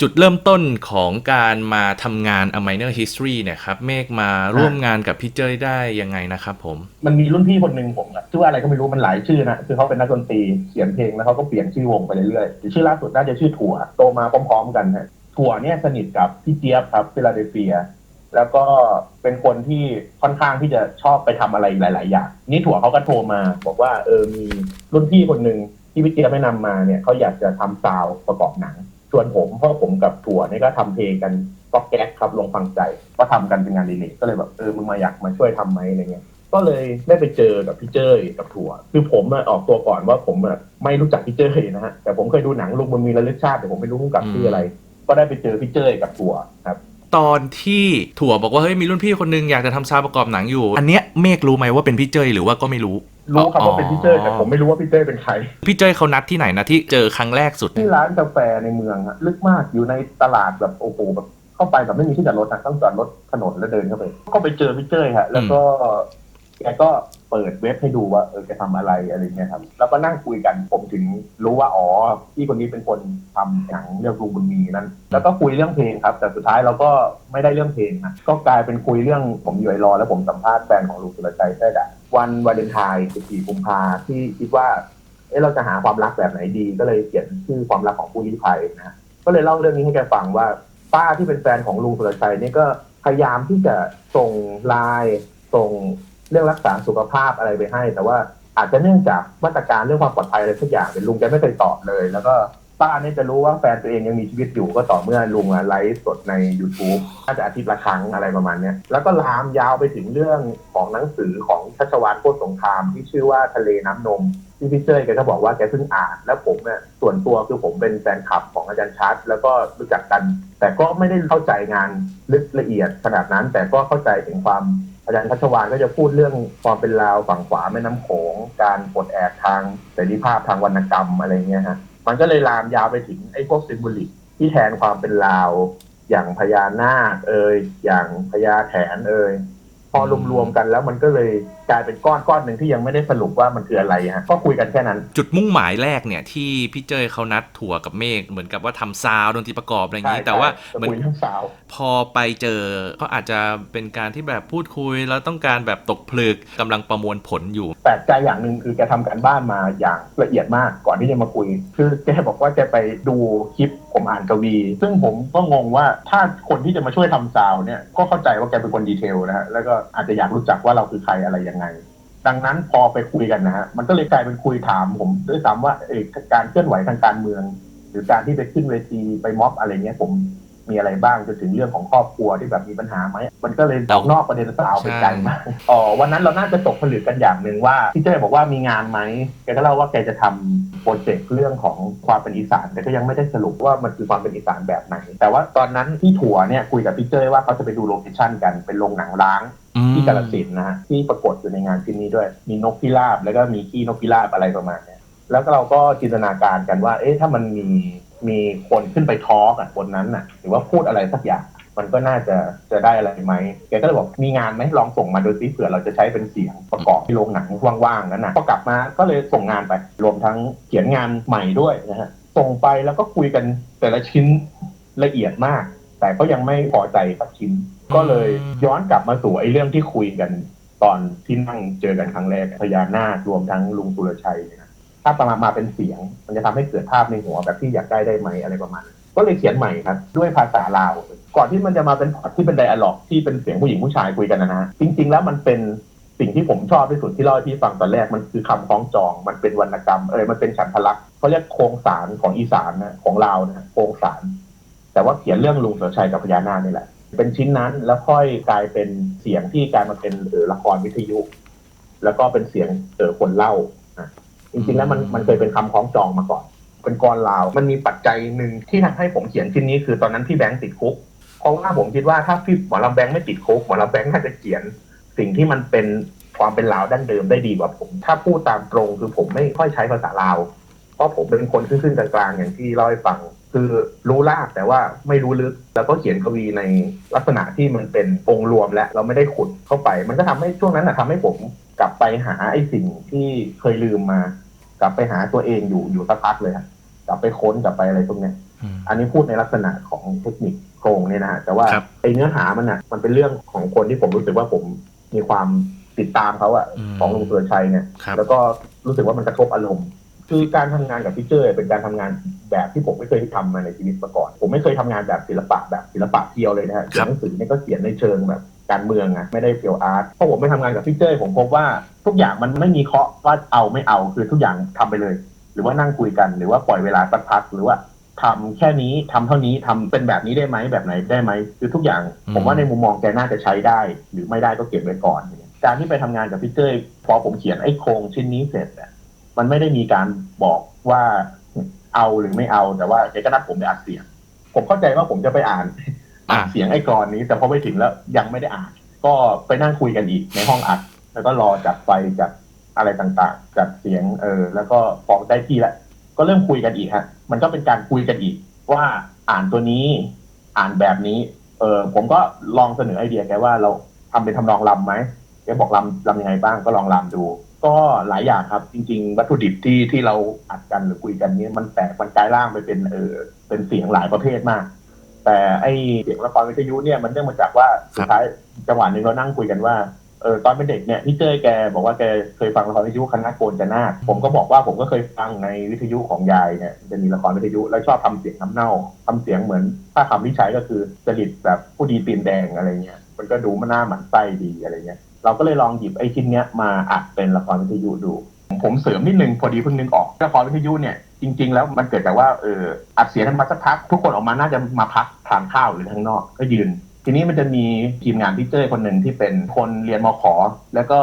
จุดเริ่มต้นของการมาทำงาน A Minor History เนี่ยครับ เมฆมาร่วมงานกับพี่เจ้ยได้ยังไงนะครับผม มันมีรุ่นพี่คนหนึ่งผมอะชื่อว่าอะไรก็ไม่รู้มันหลายชื่อนะ คือเขาเป็นนักดนตรีเขียนเพลงแล้วเขาก็เปลี่ยนชื่อวงไปเรื่อยๆ ชื่อล่าสุดน่าจะชื่อถั่ว โตมาพร้อมๆกันฮะถั่วเนี่ยสนิทกับพี่เจี๊ยบครับฟิลาเดลเฟีย แล้วก็เป็นคนที่ค่อนข้างที่จะชอบไปทำอะไรหลาย ๆ อย่าง นี่ถั่วเขาก็โทรมา บอกว่าเออมีรุ่นพี่คนหนึ่งที่พี่เจี๊ยบแนะนำมาเนี่ยเขาอยากจะทำซาวประกอบหนัง ชวนผมเพราะผมกับถั่วเนี่ยก็ทำเพลงกันก็แก๊กครับลงฟังใจก็ทำกันเป็นงานดีเลยก็เลยแบบเออมึงมาอยากมาช่วยทำไหมอะไรเงี้ยก็เลยได้ไปเจอกับพี่เจ้ยกับถั่ว คือผมอะออกตัวก่อนว่าผมอะไม่รู้จักพี่เจ้ยนะฮะแต่ผมเคยดูหนังลุงมันมีระลึกชาติแต่ผมไม่รู้พุ่งกับชื่ออะไร ก็ได้ไปเจอพี่เจ้ยกับถั่วครับตอนที่ถั่วบอกว่าเฮ้ยมีรุ่นพี่คนนึงอยากจะทำซาวด์ประกอบหนังอยู่ อันเนี้ยเมฆรู้ไหมว่าเป็นพี่เจ้ยหรือว่าก็ไม่รู้ รู้ครับอ๋อว่าเป็นพี่เจ้ยแต่ผมไม่รู้ว่าพี่เจ้ยเป็นใคร พี่เจ้ยเขานัดที่ไหนนะที่เจอครั้งแรกสุด ที่ร้านกาแฟในเมืองอะลึกมากอยู่ในตลาดแบบโอ้โหแบบเข้าไปแบบไม่มีที่จอดรถนะต้องจอดรถถนนแล้วเดินเข้าไป ก็ไปเจอพี่เจ้ยฮะแล้วก็แกก็ เปิดเว็บให้ดูว่าเออแกทำอะไรอะไรเงี้ยครับ แล้วก็นั่งคุยกันผมถึงรู้ว่าอ๋อพี่คนนี้เป็นคนทำหนังเรื่องลุงบุญมีนั้น แล้วก็คุยเรื่องเพลงครับ แต่สุดท้ายเราก็ไม่ได้เรื่องเพลงนะก็กลายเป็นคุยเรื่องผมอยู่ไอรอ แล้วผมสัมภาษณ์แฟนของลุงสุรชัยได้แหละวันวาเลนไทน์14กุมภาที่คิดว่าเอะเราจะหาความรักแบบไหนดี ก็เลยเขียนชื่อความรักของผู้ลี้ภัยนะก็เลยเล่าเรื่องนี้ให้แกฟังว่าป้าที่เป็นแฟนของลุงสุรชัยเนี่ยก็พยายามที่จะส่งไลน์ส่ง รื่องรักษาสุขภาพอะไรไปให้ แต่ว่าอาจจะเนื่องจากมาตรการเรื่องความปลอดภัยอะไรทุกอย่างเป็นลุงแกไม่เคยตอบเลย แล้วก็ป้าเนี่ยจะรู้ว่าแฟนตัวเองยังมีชีวิตอยู่ก็ต่อเมื่อลุงไลฟ์สดใน YouTube น่าจะอาทิตย์ละครั้งอะไรประมาณนี้แล้วก็ลามยาวไปถึงเรื่องของหนังสือของชัชวานโคตรสงคราม ที่ชื่อว่าทะเลน้ำนมที่พี่เจ้ยแกก็บอกว่าแกเพิ่งอ่าน แล้วผมเนี่ยส่วนตัวคือผมเป็นแฟนคลับของอาจารย์ชัดแล้วก็รู้จักกัน แต่ก็ไม่ได้เข้าใจงานลึกละเอียดขนาดนั้น แต่ก็เข้าใจถึงความ อาจารย์ชัชวานก็จะพูดเรื่องความเป็นลาวฝั่งขวาแม่น้ำโขง การปลดแอกทางเสรีภาพทางวรรณกรรมอะไรเงี้ยฮะมันก็เลยลามยาวไปถึงไอ้พวกซิมบลิกที่แทนความเป็นลาว อย่างพญานาคเอ่ยอย่างพญาแถนเอ่ยพอรวมๆกันแล้วมันก็เลยกลายเป็นก้อนก้อนหนึ่งที่ยังไม่ได้สรุปว่ามันคืออะไรฮะก็คุยกันแค่นั้น จุดมุ่งหมายแรกเนี่ยที่พี่เจ้ยเขานัดถั่วกับเมฆเหมือนกับว่าทำซาวด์ดนตรีประกอบอะไรอย่างนี้ใช่แต่ว่าใช่เหมือนคุยเรื่องสาวพอไปเจอเขาอาจจะเป็นการที่แบบพูดคุย แล้วต้องการแบบตกผลึกกำลังประมวลผลอยู่แปลกใจอย่างหนึ่งคือแกทำการบ้านมาอย่างละเอียดมากก่อนที่จะมาคุย คือแกบอกว่าแกไปดูคลิปผมอ่านกวี ซึ่งผมก็งงว่าถ้าคนที่จะมาช่วยทำซาวด์เนี่ยก็เข้าใจว่าแกเป็นคนดีเทลนะฮะแล้วก็อาจจะอยากรู้จักว่าเราคือใครอะไรยังไง ดังนั้นพอไปคุยกันนะฮะมันก็เลยกลายเป็นคุยถามผมด้วยซ้ำว่าเออการเคลื่อนไหวทางการเมือง หรือการที่ไปขึ้นเวทีไปม็อบอะไรเงี้ยผมมีอะไรบ้างจนถึงเรื่องของครอบครัวที่แบบมีปัญหาไหมมันก็เลยออกนอกประเด็นสาวไปไกลมากอ๋อวันนั้นเราน่าจะตกผลึกกันอย่างหนึ่งว่าพี่เจ้บอกว่ามีงานไหมแกก็เล่าว่าแกจะทำโปรเจกต์เรื่องของความเป็นอีสาน แต่ก็ยังไม่ได้สรุปว่ามันคือความเป็นอีสานแบบไหน แต่ว่าตอนนั้นที่ถั่วเนี่ยคุยกับพี่เจ้ว่าเขาจะไปดูโลเคชั่นกันเป็นโรงหนังร้างอืมที่ กาลสินนะฮะที่ปรากฏอยู่ในงานชิ้นนี้ด้วย มีนกพิราบแล้วก็มีขี้นกพิราบอะไรประมาณเนี้ยแล้วก็เราก็จินตนาการกันว่า เอ๊ะถ้ามันมีมีคนขึ้นไปทอล์กอะบนนั้นน่ะ หรือว่าพูดอะไรสักอย่างมันก็น่าจะจะได้อะไรไหม แกก็เลยบอกมีงานไหมลองส่งมาดูซิเผื่อเราจะใช้เป็นเสียงประกอบที่โรงหนังว่างๆนั้นนะพอกลับมาก็เลยส่งงานไป รวมทั้งเขียนงานใหม่ด้วยนะฮะ ส่งไปแล้วก็คุยกันแต่ละชิ้นละเอียดมาก แต่ก็ยังไม่พอใจสักชิ้น ก็เลยย้อนกลับมาสู่ไอ้เรื่องที่คุยกันตอนที่นั่งเจอกันครั้งแรกพญานาครวมทั้งลุงสุรชัยเนี่ยนะถ้าประมาณมาเป็นเสียง มันจะทำให้เกิดภาพในหัวแบบที่อยากได้ได้ไหมอะไรประมาณก็เลยเขียนใหม่ครับ ด้วยภาษาลาว ก่อนที่มันจะมาเป็นพอที่เป็นไดอะล็อกที่เป็นเสียงผู้หญิงผู้ชายคุยกันนะฮะจริง ๆ แล้วมันเป็นสิ่งที่ผมชอบที่สุดที่เล่าให้พี่ฟังตอนแรกมันคือคำคล้องจอง มันเป็นวรรณกรรมเออมันเป็นฉันทลักษณ์เขาเรียกโครงสารของอีสานนะของลาวนะโครงสารแต่ว่าเขียนเรื่องลุงเสือชัยกับพญานาคนี่แหละ เป็นชิ้นนั้นแล้วค่อยกลายเป็นเสียงที่กลายมาเป็นเออละครวิทยุ แล้วก็เป็นเสียงเออคนเล่าอะจริงๆแล้วมันมันเคยเป็นคำคล้องจองมาก่อน เป็นกรลาว มันมีปัจจัยหนึ่งที่ทำให้ผมเขียนชิ้นนี้คือตอนนั้นพี่แบงค์ติดคุกเพราะว่าผมคิดว่าถ้าพี่หมอลำแบงค์ไม่ติดคุกหมอลำแบงค์น่าจะเขียน สิ่งที่มันเป็นความเป็นลาวดั้งเดิมได้ดีกว่าผม ถ้าพูดตามตรงคือผมไม่ค่อยใช้ภาษาลาว เพราะผมเป็นคนขึ้นๆกลางๆอย่างที่เล่าให้ฟัง คือรู้รากแต่ว่าไม่รู้ลึก แล้วก็เขียนกวีในลักษณะที่มันเป็นองค์รวมและเราไม่ได้ขุดเข้าไป มันก็ทำให้ช่วงนั้นนะทำให้ผมกลับไปหาไอ้สิ่งที่เคยลืมมา กลับไปหาตัวเองอยู่อยู่สักพักเลยครับกลับไปค้นกลับไปอะไรพวกเนี้ยอืมอันนี้พูดในลักษณะของเทคนิคโครงเนี่ยนะฮะแต่ว่าครับไอเนื้อหามันอะมันเป็นเรื่องของคนที่ผมรู้สึกว่าผมมีความติดตามเขาอะอืมของลุงสุรชัยเนี่ยครับแล้วก็รู้สึกว่ามันกระทบอารมณ์ คือการทำงานกับพี่เจอเป็นการทำงานแบบที่ผมไม่เคยทำมาในชีวิตมาก่อน ผมไม่เคยทำงานแบบศิลปะแบบศิลปะเพียวเลยนะฮะเขียนหนังสือเนี่ยก็เขียนในเชิงแบบการเมืองอะไม่ได้เพียวอาร์ตเพราะผมไปทำงานกับพี่เจอผมพบว่าทุกอย่างมันไม่มีเคาะว่าเอาไม่เอาคือทุกอย่างทำไปเลย หรือว่านั่งคุยกันหรือว่าปล่อยเวลาสักพักหรือว่าทำแค่นี้ทำเท่านี้ทำเป็นแบบนี้ได้ไหมแบบไหนได้ไหมคือทุกอย่างอืมผมว่าในมุมมองแกน่าจะใช้ได้ หรือไม่ได้ก็เก็บไว้ก่อน การที่ไปทำงานกับพี่เจ้ยพอผมเขียนไอ้โครงชิ้นนี้เสร็จเนี่ย มันไม่ได้มีการบอกว่าเอาหรือไม่เอาแต่ว่าแกก็นัดผมไปอัดเสียง ผมเข้าใจว่าผมจะไปอ่านอ่าอัดเสียงไอ้กรอนนี้ แต่พอไปถึงแล้วยังไม่ได้อ่าน ก็ไปนั่งคุยกันอีกในห้องอัด แล้วก็รอจัดไฟจัดอะไรต่างๆจัดเสียงเออ แล้วก็ฟองได้ที่แล้วก็เริ่มคุยกันอีกฮะ มันก็เป็นการคุยกันอีก ว่าอ่านตัวนี้อ่านแบบนี้ เออผมก็ลองเสนอไอเดียแกว่าเราทำเป็นทำนองลำไหมแกบอกลำลำยังไงบ้างก็ลองลำดู ก็หลายอย่างครับ จริง ๆ วัตถุดิบที่ที่เราอัดกันหรือคุยกันเนี้มันแตกมันกลายร่างไปเป็นเออเป็นเสียงหลายประเภทมาก แต่ไอเสียงละครวิทยุเนี่ยมันเนื่องมาจากว่าสุดท้ายจังหวะหนึ่งเรานั่งคุยกันว่าเออตอนเป็นเด็กเนี่ยพี่เจ้ยแกบอกว่าแกเคยฟังละครวิทยุคณะโกนจะนาคผมก็บอกว่าผมก็เคยฟังในวิทยุของยายเนี่ยจะมีละครวิทยุแล้วชอบทำเสียงน้ำเน่าทำเสียงเหมือน ถ้าคำที่ใช้ก็คือจริตแบบผู้ดีตีนแดงอะไรเงี้ยมันก็ดูมันหน้าหมันไส้ดีอะไรเงี้ย เราก็เลยลองหยิบไอ้ชิ้นเนี้ยมาอัดเป็นละครวิทยุดู ผมเสริมนิดนึงพอดีเพิ่งนึกออกละครวิทยุเนี่ยจริง ๆ แล้วมันเกิดจากว่าเอออัดเสียงกันมาสักพัก ทุกคนออกมาน่าจะมาพักทานข้าวหรือข้างนอกก็ยืน ทีนี้มันจะมีทีมงานพี่เจ้ยคนหนึ่งที่เป็นคนเรียนมขอ แล้วก็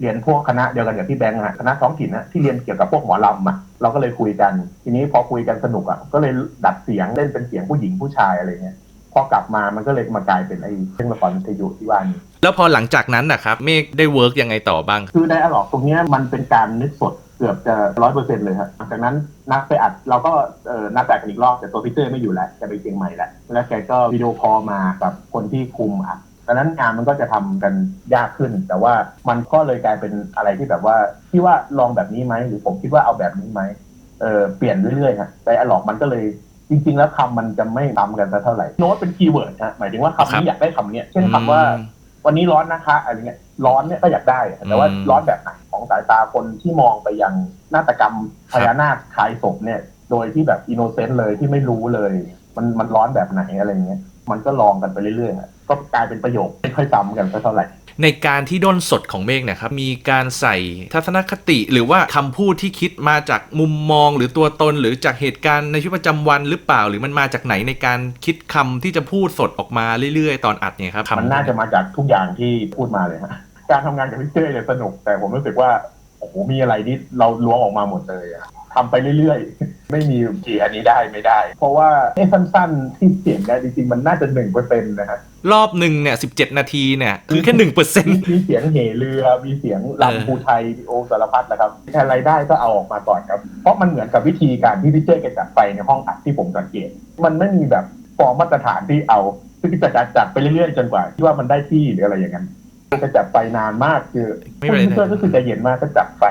เรียนพวกคณะเดียวกันกับพี่แบงค์อะคณะท้องถิ่นนะที่เรียนเกี่ยวกับพวกหมอลำอะเราก็เลยคุยกัน ทีนี้พอคุยกันสนุกอะก็เลยดัดเสียงเล่นเป็นเสียงผู้หญิงผู้ชายอะไรเงี้ย พอกลับมามันก็เลยมากลายเป็นไอ้เรื่องละครวิทยุที่ว่านี้แล้วพอหลังจากนั้นนะครับเมฆได้เวิร์กยังไงต่อบ้าง คือไดอะล็อกตรงเนี้ยมันเป็นการนึกสดเกือบจะร้อยเปอร์เซ็นต์เลยครับหลังจากนั้นนัดไปอัดเราก็เอ่อนัดแต่กันอีกรอบแต่ตัวพีเตอร์ไม่อยู่แล้วแกไปเชียงใหม่แล้วแล้วแกก็วิดีโอคอลมากับคนที่คุมอัดดังนั้นงานมันก็จะทำกันยากขึ้น แต่ว่ามันก็เลยกลายเป็นอะไรที่แบบว่าที่ว่าลองแบบนี้ไหมหรือผมคิดว่าเอาแบบนี้ไหมเออเปลี่ยนเรื่อยๆฮะไดอะล็อกมันก็เลย จริงๆ แล้วคำมันจะไม่ซ้ำกันสักเท่าไหร่โน้ตเป็นคีย์เวิร์ดฮะหมายถึงว่าคำครับนี้อยากได้คำเนี้ยเช่นคำว่าอืมวันนี้ร้อนนะคะอะไรเงี้ยร้อนเนี่ยก็อยากได้ แต่ว่าอืมร้อนแบบไหนของสายตาคนที่มองไปยังนาฏกรรมพญานาคคลายศพเนี่ย โดยที่แบบอินโนเซนต์เลยที่ไม่รู้เลย มันมันร้อนแบบไหนอะไรเงี้ยมันก็ลองกันไปเรื่อยๆอะก็กลายเป็นประโยคไม่ค่อยซ้ำกันสักเท่าไหร่ ในการที่ด้นสดของเมฆเนะครับมีการใส่ทัศนคติ หรือว่าคำพูดที่คิดมาจากมุมมองหรือตัวตน หรือจากเหตุการณ์ในชีวิตประจำวันหรือเปล่า หรือมันมาจากไหนในการคิดคำที่จะพูดสดออกมาเรื่อยๆ ตอนอัดเนี่ยครับมันน่าจะมาจากทุกอย่างที่พูดมาเลยฮะการทำงานกับพี่เจ้เนี่ยสนุก แต่ผมรู้สึกว่าโอ้โหมีอะไรที่เราล้วงออกมาหมดเลยอะทำไปเรื่อยๆ ไม่มีกี่อันนี้ได้ไม่ได้ เพราะว่าไอ้สั้นๆ ที่เสียงได้จริงๆ มันน่าจะหนึ่งเปอร์เซ็นต์นะฮะรอบหนึ่งเนี่ยสินาทีเนี่ยคือแค่หนึ่งเปอร์เซ็นมีต์มีเสียงเหเรือมีเสียงเออลำภูไทยโอสารพัดนะครับอะไรได้ก็เอาออกมาก่อนครับ เพราะมันเหมือนกับวิธีการที่พี่เจ้แกจัดไปในห้องอัดที่ผมสังเกต มันไม่มีแบบฟอร์มมาตรฐานที่เอาคือพี่จัดจัดไปเรื่อยๆจนกว่าที่ว่ามันได้ที่หรืออะไรอย่างนั้นจะจัดไปนานมากคือไม่เป็นไรพี่เจ้ก็คือใจเย็นมากก็จัดไป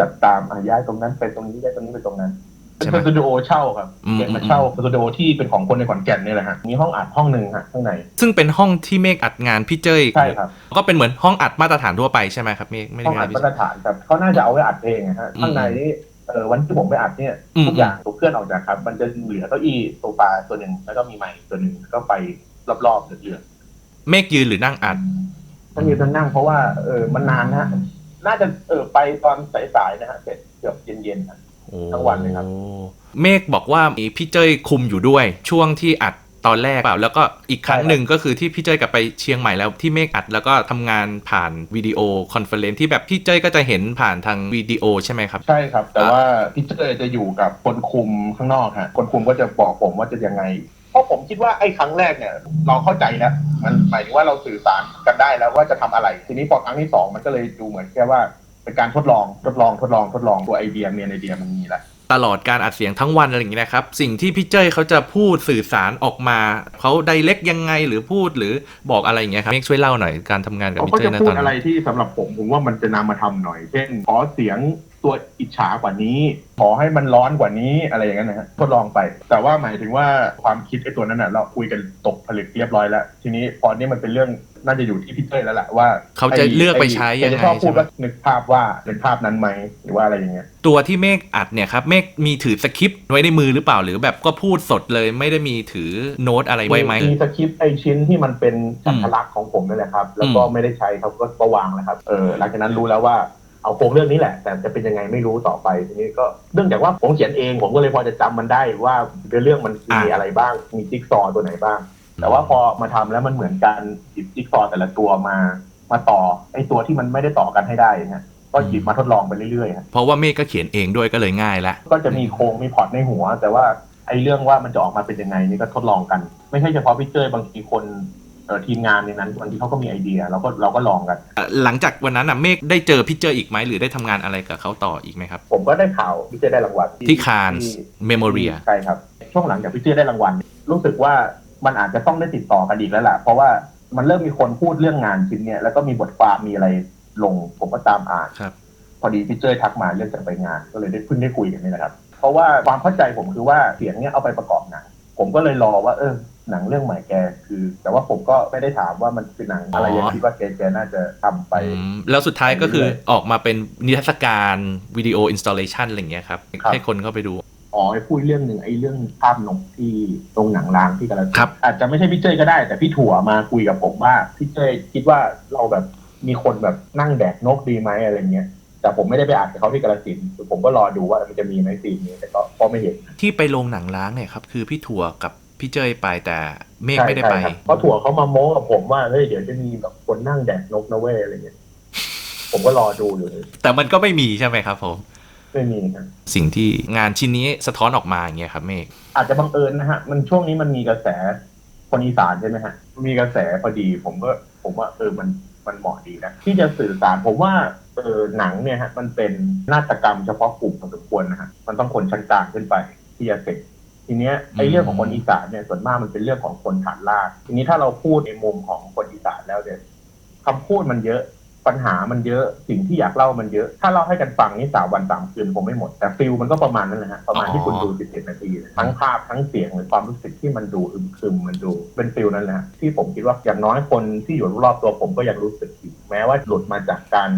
จัดตามอะย้ายตรงนั้นไปตรงนี้ย้ายตรงนี้ไปตรงนั้น เป็นใช่ไหมสตูดิโอเช่าครับอืมเก็บมาเช่าสตูดิโอที่เป็นของคนในขอนแก่นนี่แหละฮะมีห้องอัดห้องหนึ่งฮะข้างใน ซึ่งเป็นห้องที่เมฆอัดงานพี่เจ้ยใช่ครับก็เป็นเหมือนห้องอัดมาตรฐานทั่วไปใช่ไหมครับเมฆไม่ได้ห้องมีอะอัไรดพิมาเศตษรฐานครับเขาน่าจะเอาไว้อัดเพลงอะฮะอืมข้างในนี่เออวันที่ผมไปอัดเนี่ยอืมทุกอย่างถูกเคลื่อนออกจากครับ มันจะเหลือเก้าอี้โซฟาตัวหนึ่งแล้วก็มีไมค์ตัวหนึ่งก็ไปรอบๆเหลือเมฆยืนหรือนั่งอัดๆต้องยืนต้องนั่งเพราะว่าเออมันนานนะฮะน่าจะเออไปตอนสายๆนะฮะเสร็จเกือบเย็นๆนะ ทั้งวันเลยครับโอ้เมฆบอกว่ามีพี่เจ้ยคุมอยู่ด้วยช่วงที่อัดตอนแรกเปล่าแล้วก็อีกครั้งหนึ่งก็คือที่พี่เจ้ยกลับไปเชียงใหม่แล้วที่เมฆอัดแล้วก็ทำงานผ่านวิดีโอคอนเฟอเรนซ์ที่แบบพี่เจ้ยก็จะเห็นผ่านทางวิดีโอใช่ไหมครับ ใช่ครับ แต่ว่าพี่เจอจะอยู่กับคนคุมข้างนอกฮะคนคุมก็จะบอกผมว่าจะยังไง เพราะผมคิดว่าไอ้ครั้งแรกเนี่ยเราเข้าใจแล้วมันหมายถึงว่าเราสื่อสารกันได้แล้วว่าจะทำอะไร ทีนี้พอครั้งที่สองมันก็เลยดูเหมือนแค่ว่า เป็นการทดลองทดลองทดลองทดลองตัวไอเดียเมียนไอเดียมันมีแหละตลอดการอัดเสียงทั้งวันอะไรอย่างนี้นะครับ สิ่งที่พี่เจ้ยเขาจะพูดสื่อสารออกมาเขาไดเล็กยังไงหรือพูดหรือบอกอะไรอย่างเงี้ยครับเมกช่วยเล่าหน่อยการทำงานกับพี่เจ้ยนะนะพูตดอนอะไรที่สำหรับผมผมว่ามันจะนำมาทำหน่อย เช่นขอเสียง ตัวอิจฉากว่านี้ ขอให้มันร้อนกว่านี้อะไรอย่างนั้นนะฮะทดลองไป แต่ว่าหมายถึงว่าความคิดไอ้ตัวนั้นน่ะเราคุยกันตกผลึกเรียบร้อยแล้ว ทีนี้พอนี้มันเป็นเรื่องน่าจะอยู่ที่พี่เต้ยแล้วแหละว่า เขาจะเลือกไปใช้ยังไงแกจะชอบพูดใช่ไหมว่านึกภาพว่าเป็นภาพนั้นไหมหรือว่าอะไรอย่างเงี้ยตัวที่เมฆอัดเนี่ยครับเมฆมีถือสคริปต์ไว้ในมือหรือเปล่าหรือแบบก็พูดสดเลยไม่ได้มีถือโน้ตอะไรไว้ไหมมีสคริปต์ไอชิ้นที่มันเป็นสัญลักษณ์ของผมนั่นแหละครับ แล้วก็อืมไม่ได้ใช้เขาก็ก็วางแล้วครับเออหลังจากนั้นรู้แล้วว่า เอาโครงเรื่องนี้แหละ แต่จะเป็นยังไงไม่รู้ต่อไปทีนี้ก็เนื่องจากว่าผมเขียนเอง ผมก็เลยพอจะจำมันได้ว่าเรื่องมันมีอะไรบ้างมีจิ๊กซอว์ตัวไหนบ้าง แต่ว่าพอมาทำแล้วมันเหมือนการหยิบจิ๊กซอว์แต่ละตัวมามาต่อไอตัวที่มันไม่ได้ต่อกันให้ได้นะก็หยิบมาทดลองไปเรื่อยๆครับเพราะว่าเมฆก็เขียนเองด้วยก็เลยง่ายละก็จะมีโครงมีพอร์ตในหัว แต่ว่าไอ้เรื่องว่ามันจะออกมาเป็นยังไงนี่ก็ทดลองกัน ไม่ใช่เฉพาะพี่เจยบางทีคนเอ่อ ทีมงานในนั้นบางทีเขาก็มีไอเดียเราก็เราก็ลองกันเอ่อหลังจากวันนั้นอะเมฆได้เจอพี่เจออีกไหมหรือได้ทำงานอะไรกับเขาต่ออีกไหมครับ ผมก็ได้ข่าวพี่เจยได้รางวัลที่ Cannes ที่ Memoria ใช่ครับ ช่วงหลังจากพี่เจยได้รางวัล รู้สึกว่ามันอาจจะต้องได้ติดต่อกันอีกแล้วล่ะ เพราะว่ามันเริ่มมีคนพูดเรื่องงานชิ้นเนี้ยแล้วก็มีบทความมีอะไรลง ผมก็ตามอ่านครับพอดีพี่เจยทักมาเรื่องจะไปงาน ก็เลยได้เพิ่งได้คุยกันนี่แหละครับ เพราะว่าความเข้าใจผมคือว่าเสียงเนี้ยเอาไปประกอบหนังผมก็เลยรอว่าเออ หนังเรื่องใหม่แกคือ แต่ว่าผมก็ไม่ได้ถามว่ามันคือหนังอะไรอ๋อยังคิดว่าแกแกน่าจะทำไปอืมแล้วสุดท้ายก็คือไปเรื่อยออกมาเป็นนิทรรศการวิดีโออินสต l เลชันอะไรอย่างเงี้ยครับครับ ให้คนเข้าไปดูอ๋อไอ้พูดเรื่องหนึ่งไอ้เรื่องภาพนกที่ตรงหนังร้างที่กาลสินธุ์ครับอาจจะไม่ใช่พี่เจยก็ได้ แต่พี่ถั่วมาคุยกับผมว่าพี่เจยคิดว่าเราแบบมีคนแบบนั่งแดกนกดีไหมอะไรเงี้ยแต่ผมไม่ได้ไปอ่านกับเขาที่กาลสินธุ์ผมก็รอดูว่ามันจะมีไหมซีนนี้แต่ก็ก็ไม่เห็นที่ไปลงหนังล้างเนี่ยครับคือพี่ถั่วกับ พี่เจยไปแต่เมฆใช่ไม่ได้ไปใช่ครับเพราะถั่วเขามาโม้กับผมว่าเฮ้ยเดี๋ยวจะมีแบบคนนั่งแดกนกนะเว้ยอะไรเงี้ยผมก็รอดูอยู่แต่มันก็ไม่มีใช่ไหมครับ ผม ไม่มีครับสิ่งที่งานชิ้นนี้สะท้อนออกมาอย่างเงี้ยครับเมฆอาจจะบังเอิญนะฮะ มันช่วงนี้มันมีกระแสคนอีสานใช่ไหมฮะ มีกระแสพอดีผมก็ผมว่าเออมันมันเหมาะดีนะที่จะสื่อสารผมว่าเออหนังเนี่ยฮะมันเป็นนาฏกรรมเฉพาะกลุ่มพอสมควรนะฮะมันต้องคนชั้นกลางขึ้นไปที่จะเสร็จ ทีเนี้ยไอ้เรื่องของคนอีสานเนี่ยส่วนมากมันเป็นเรื่องของคนฐานราก ทีนี้ถ้าเราพูดในมุมของคนอีสานแล้วเนี่ยคำพูดมันเยอะปัญหามันเยอะสิ่งที่อยากเล่ามันเยอะ ถ้าเล่าให้กันฟังนี่สามวันสามคืนผมไม่หมด แต่ฟิลมันก็ประมาณนั้นแหละฮะประมาณที่คุณดูสิบเอ็ดนาทีเลยทั้งภาพทั้งเสียงหรือความรู้สึกที่มันดูอึมครึมมันดู เป็นฟิลนั่นแหละฮะที่ผมคิดว่าอย่างน้อยคนที่อยู่รอบๆตัวผมก็ยังรู้สึกอยู่แม้ว่าหลุดมาจากการ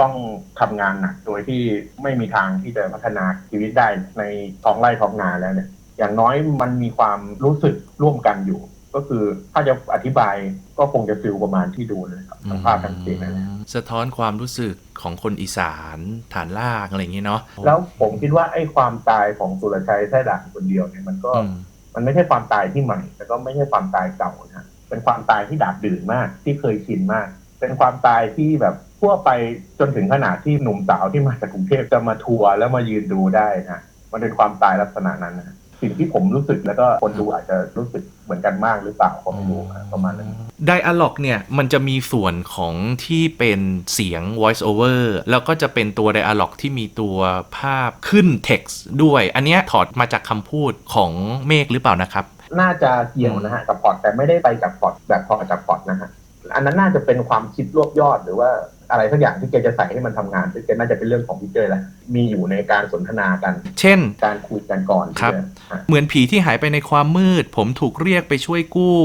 ต้องทำงานหนักโดยที่ไม่มีทางที่จะพัฒนาชีวิตได้ในท้องไร่ท้องนาแล้วเนี่ย อย่างน้อยมันมีความรู้สึกร่วมกันอยู่ ก็คือถ้าจะอธิบายก็คงจะฟิลประมาณที่ดูเลยครับทั้งภาพทั้งเสียงนั่นแหละสะท้อนความรู้สึกของคนอีสานฐานลากอะไรอย่างเงี้ยเนาะแล้วผมคิดว่าไอ้ความตายของสุรชัยแท้ด่างคนเดียวเนี่ยมันก็อืมมันไม่ใช่ความตายที่ใหม่ แล้วก็ไม่ใช่ความตายเก่านะฮะเป็นความตายที่ดาบดื่นมาก ที่เคยชินมาก เป็นความตายที่แบบทั่วไปจนถึงขนาดที่หนุ่มสาวที่มาจากกรุงเทพจะมาทัวร์แล้วมายืนดูได้นะมันเป็นความตายลักษณะนั้นนะฮะ สิ่งที่ผมรู้สึกแล้วก็คนดูอาจจะรู้สึกเหมือนกันมากหรือเปล่าก็ไม่รู้นะประมาณนั้นไดอะล็อกเนี่ย มันจะมีส่วนของที่เป็นเสียง voice over แล้วก็จะเป็นตัวไดอะล็อกที่มีตัวภาพขึ้น text ด้วย อันเนี้ยถอดมาจากคำพูดของเมฆหรือเปล่านะครับ น่าจะเกี่ยวนะฮะกับพอร์ตแต่ไม่ได้ไปจากพอร์ตแบบพอร์ตจากพอร์ตนะฮะอันนั้นน่าจะเป็นความคิดรวบยอดหรือว่า อะไรสักอย่างที่แกจะใส่ให้มันทำงานซึ่งแกน่าจะเป็นเรื่องของพี่เจยแหละมีอยู่ในการสนทนากัน เช่น การคุยกันก่อนครับใช่ไหมฮะเหมือนผีที่หายไปในความมืด ผมถูกเรียกไปช่วยกู้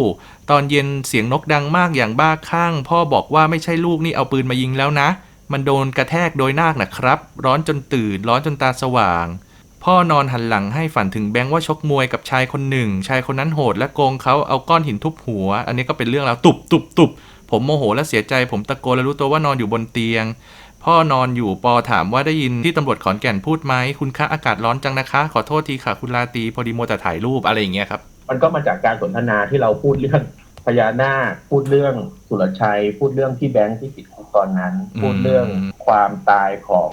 ตอนเย็นเสียงนกดังมากอย่างบ้าคลั่งพ่อบอกว่าไม่ใช่ลูกนี่เอาปืนมายิงแล้วนะ มันโดนกระแทกโดยนาคนะครับ ร้อนจนตื่นร้อนจนตาสว่างพ่อนอนหันหลังให้ฝันถึงแบงค์ว่าชกมวยกับชายคนหนึ่ง ชายคนนั้นโหดและโกงเขาเอาก้อนหินทุบหัว อันนี้ก็เป็นเรื่องแล้วตุบตุบตุบ ผมโมโหและเสียใจ ผมตะโกนและรู้ตัวว่านอนอยู่บนเตียง พ่อนอนอยู่ปอถามว่าได้ยินที่ตำรวจขอนแก่นพูดไหมคุณคะอากาศร้อนจังนะคะ ขอโทษทีค่ะ คุณลาตรีพอดีโมวแต่ถ่ายรูปอะไรอย่างเงี้ยครับมันก็มาจากการสนทนาที่เราพูดเรื่องพญานาคพูดเรื่องสุรชัย พูดเรื่องที่แบงค์ที่ติดคุกตอนนั้นอืมพูดเรื่องความตายของ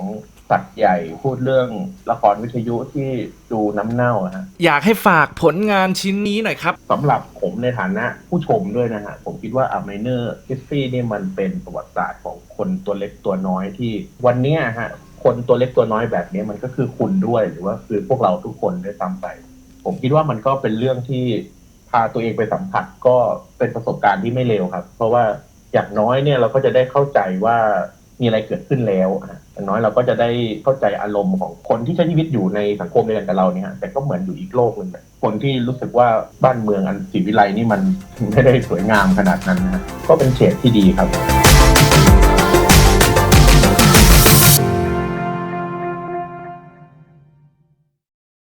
สัตว์ใหญ่พูดเรื่องละครวิทยุที่ดูน้ำเน่าอะฮะอยากให้ฝากผลงานชิ้นนี้หน่อยครับสำหรับผมในฐานะผู้ชมด้วยนะฮะ ผมคิดว่าอ m มเนอร์ฮิสตี้นี่ยมันเป็นประวัติศาสตร์ของคนตัวเล็กตัวน้อยที่วันเนี้ยฮะคนตัวเล็กตัวน้อยแบบเนี้ยมันก็คือคุณด้วยหรือว่าคือพวกเราทุกคนด้วยซ้ำไป ผมคิดว่ามันก็เป็นเรื่องที่พาตัวเองไปสัมผัสก็เป็นประสบการณ์ที่ไม่เลวครับ เพราะว่าอย่างน้อยเนี่ยเราก็จะได้เข้าใจว่ามีอะไรเกิดขึ้นแล้ว อย่างน้อยเราก็จะได้เข้าใจอารมณ์ของคนที่ใช้ชีวิตอยู่ในสังคมเดียวกันกับเราเนี่ยฮะแต่ก็เหมือนอยู่อีกโลกหนึ่งคนที่รู้สึกว่าบ้านเมืองอันศรีวิไลนี่มันไม่ได้สวยงามขนาดนั้นนะฮะก็เป็นเฉดที่ดีครับ